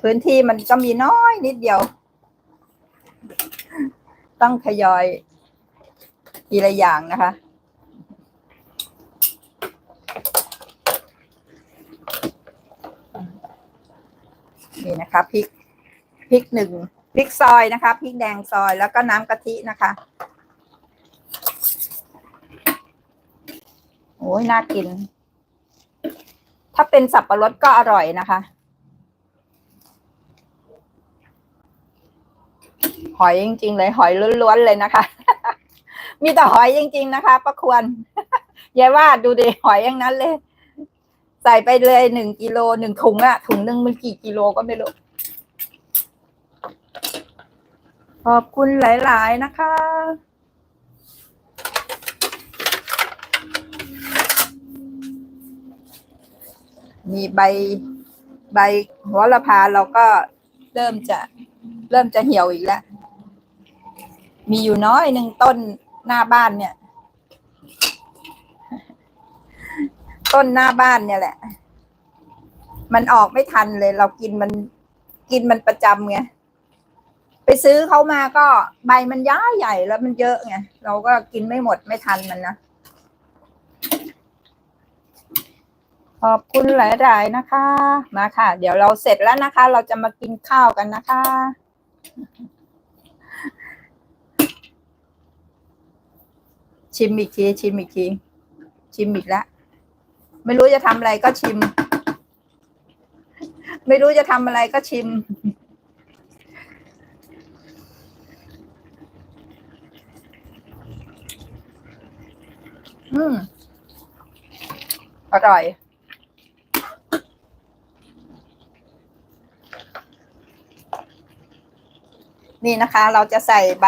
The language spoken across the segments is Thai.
พื้นที่มันก็มีน้อยนิดเดียว ต้องทยอยทีละอย่างนะคะ นี่นะคะพริกพริกหนึ่งพริกซอยนะคะพริกแดงซอยแล้วก็น้ำกะทินะคะโอ้ยน่ากิน ถ้าเป็นสับปะรดก็อร่อยนะคะ หอยจริง ๆ เลยหอยล้วนๆเลยนะคะ มีแต่หอยจริง ๆ นะคะประควรยายว่าดูดิหอยอย่างนั้นเลย ใส่ไปเลยหนึ่งกิโลหนึ่งถุงอะถุงหนึ่งมันกี่กิโลก็ไม่รู้ขอบคุณหลาย ๆ นะคะ มีใบใบหัวละพาเราก็เริ่มจะเริ่มจะเหี่ยวอีกแล้ว มีอยู่น้อยหนึ่งต้นหน้าบ้านเนี่ย ต้นหน้าบ้านเนี่ยแหละ มันออกไม่ทันเลย เรากินมันกินมันประจำไงไปซื้อเขามาก็ใบมันย้าใหญ่แล้วมันเยอะไงเราก็กินไม่หมดไม่ทันมันนะขอบคุณหลาย ๆ นะคะ มาค่ะ เดี๋ยวเราเสร็จแล้วนะคะ เราจะมากินข้าวกันนะคะ ชิมอีกทีชิมอีกทีชิมอีกแล้วไม่รู้จะทำอะไรก็ชิม ไม่รู้จะทำอะไรก็ชิม อืมอร่อยนี่นะคะ เราจะใส่ใบ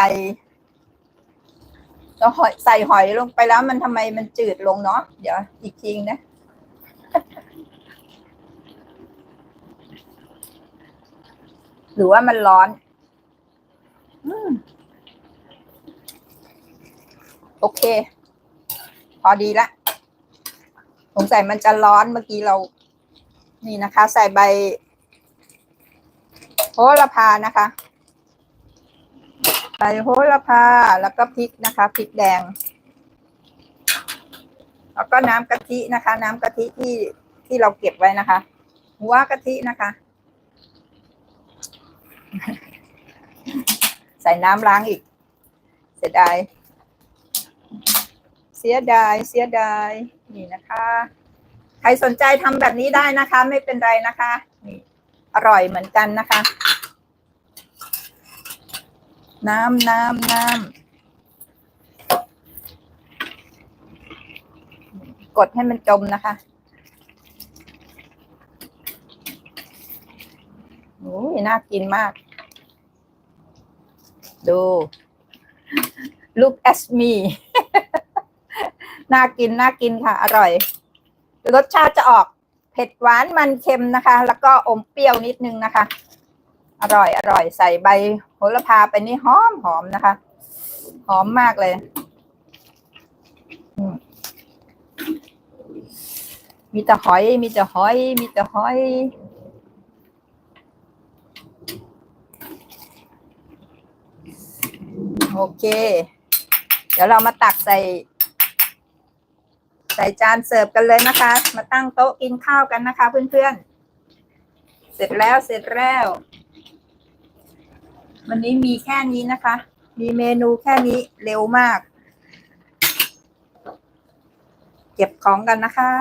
เราหอยใส่หอยลงไปแล้วมันทำไมมันจืดลงเนาะเดี๋ยวอีกทีนะหรือว่ามันร้อนอโอเค พอดีละสงสัยมันจะร้อนเมื่อกี้เรา นี่นะคะ ใส่ใบโหระพานะคะ ใบโหระพาแล้วก็พริกนะคะพริกแดง แล้วก็น้ำกะทินะคะ น้ำกะทิที่ที่เราเก็บไว้นะคะ หัวกะทินะคะ ใส่น้ำล้างอีก เสียดายเสียดายเสียดายนี่นะคะ ใครสนใจทำแบบนี้ได้นะคะ ไม่เป็นไรนะคะนี่อร่อยเหมือนกันนะคะ น้ำน้ำน้ำกดให้มันจมนะคะโอ้ยน่ากินมาก ดู look at me น่ากิน น่ากินค่ะ อร่อย รสชาติจะออก เผ็ดหวานมันเค็มนะคะ แล้วก็อมเปรี้ยวนิดนึงนะคะ อร่อยอร่อยใส่ใบโหระพาไปนี่หอมหอมนะคะ หอมมากเลยมีแต่หอย มีแต่หอย มีแต่หอยโอเค เดี๋ยวเรามาตักใส่ ใส่จานเสิร์ฟกันเลยนะคะ มาตั้งโต๊ะกินข้าวกันนะคะเพื่อนๆ เสร็จแล้วเสร็จแล้ว วันนี้มีแค่นี้นะคะ มีเมนูแค่นี้เร็วมาก เก็บของกันนะคะ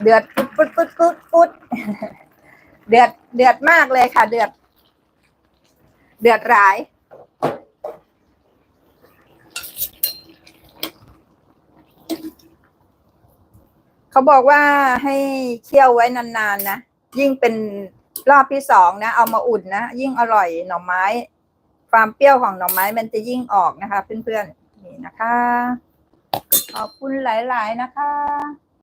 เดือดปุดปุดปุดปุดปุด เดือดเดือดมากเลยค่ะ เดือด เดือดร้ายเขาบอกว่าให้เคี่ยวไว้นาน ๆ นะ ยิ่งเป็นรอบที่สองนะ เอามาอุ่นนะ ยิ่งอร่อยหน่อไม้ ความเปรี้ยวของหน่อไม้มันจะยิ่งออกนะคะ เพื่อน ๆ นี่นะคะ ขอบคุณหลาย ๆ นะคะ